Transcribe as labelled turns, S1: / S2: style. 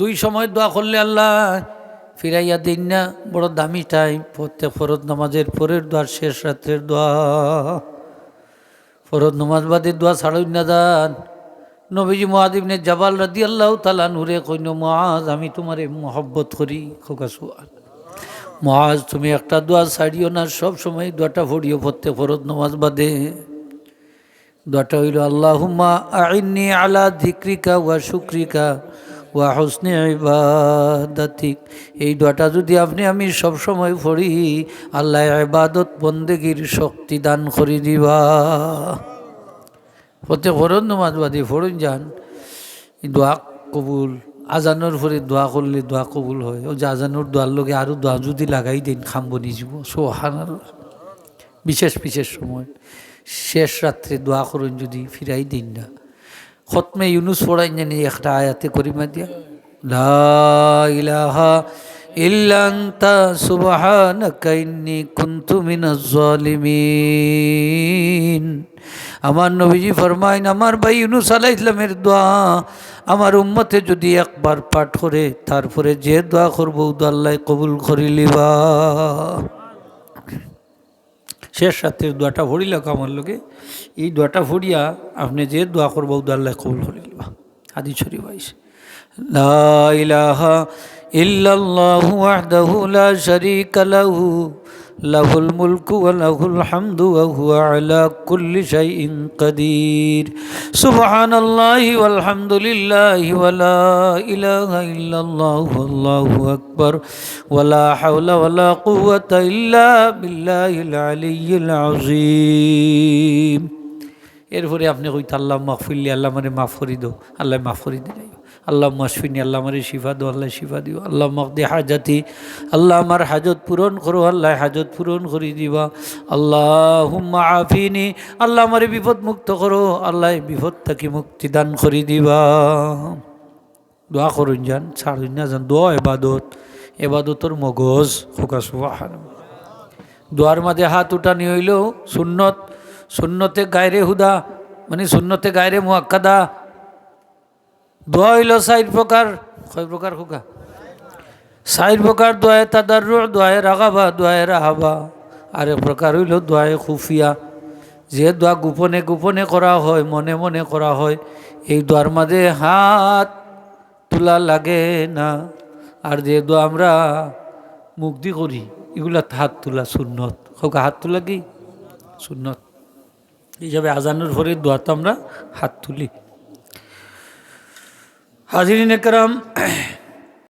S1: দুই সময় দোয়া করলে আল্লাহ ফিরাইয়া দিন না, বড় দামি টাইম প্রত্যেক ফরজ নামাজের পরের দোয়ার শেষ রাত্রের দোয়া। ফরজ নামাজ বাদের দোয়া ছাড়ই না দান নবীজি মহাদিবনে জাবাল রাদি আল্লাহ তালা নূরে কইন মহাজ আমি তোমারে মহব্বত করি। খোকা সুয়াল মহাজ তুমি একটা দোয়া ছাড়িও না, সব সময় দোয়াটা ফড়িও প্রত্যেক ফরজ নামাজ বাদে। দোয়াটা হইল, আল্লাহুম্মা আইনি আলা ধিক্রিকা ওয়া শুক্রিকা। ওয়া হসনে ইবাদাতিক এই দোয়াটা যদি আপনি আমি সব সময় পড়ি, আল্লাহ ইবাদত, বন্দেগীর শক্তি দান করে দিবা। ফরন নমাজ বাদে ফরন যান দোয়া কবুল। আজানোর পরে দোয়া করলে দোয়া কবুল হয়। ও যে আজানোর দোয়ার লগে আরও দোয়া যদি লাগাই দিন খাম্ব নিজব সোহান বিশেষ বিশেষ সময়। শেষ রাত্রে দোয়া করুন যদি ফিরাই দিন না। খতমে ইউনুস পড়াই জানি একটা আয়াতে করিমা দিয়া, লা ইলাহা ইল্লা আনতা সুবহানাকা ইন্নী কুনতু মিনাজ জালিমিন। আমার নবীজি ফরমাইন, আমার ভাই ইউনুস আলাহ ইসলামের দোয়া আমার উম্মতে যদি একবার পাঠ করে, তারপরে যে দোয়া করব আল্লাহ কবুল করিলিবা। শেষ রাত্রের দোয়াটা ভরিল আমার লোকে এই দোয়াটা ভরিয়া আপনি যে দোয়া করব আল্লাহ কবুল করিলিবা আদি ছড়ি বাইশ লা ইহু আহ দহু লা শারীকা লাহু। লাহুল মুলকু লাহুল হামদু ওয়া হুয়া আলা কুল্লি শাইইন কাদির। সুবহানাল্লাহি ওয়াল হামদুলিল্লাহি ওয়া লা ইলাহা ইল্লাল্লাহু আল্লাহু আকবার। ওয়া লা হাওলা ওয়া লা কুওয়াতা ইল্লা বিল্লাহিল আলিয়্যিল আযীম। এরপরে আপনি কইতে, আল্লাহ মাফিল্লি আল্লাহ মানে মাফ করি দো। আল্লাহ মাফ করি দিলাই আল্লাহ মাসফিনি আল্লাহ আমার শিফা দো, আল্লাহ শিফা দিও। আল্লাহ মকদে হাজাতি আল্লাহ আমার হাজত পূরণ করো, আল্লাহ হাজত পূরণ করে দিবা। আল্লাহ হুম্মা আফিনি, আল্লাহ আমার বিপদ মুক্ত করো, আল্লাহ বিপদ থাকি মুক্তি দান করে দিবা। দোয়া করুন যান ছাড়ুন না যান দোয়া এবাদত, এবাদতর মগজ সুবাহান দোয়ার মাঝে হাত উঠানি হইল সুন্নত, সুন্নতে গায়রে হুদা মানে সুন্নতে গায়রে মুয়াক্কাদা দোয়া হইল চার প্রকার, কয় প্রকার খোকা? চার প্রকার দোয়ায় তাদার দোয়ায় রাগাবা, দোয়ায় রাহাবা। আর এক প্রকার হইল দোয়ায় খুফিয়া। যে দোয়া গোপনে গোপনে করা হয়, মনে মনে করা হয়, এই দোয়ার মাঝে হাত তোলা লাগে না। আর যে দোয়া আমরা মুক্তি করি, এগুলা হাত তোলা সুন্নত। হোক হাত তোলা কি? সুন্নত। হিসাবে আজানোর পরে দোয়াতে আমরা হাত তুলি। हाजिर करम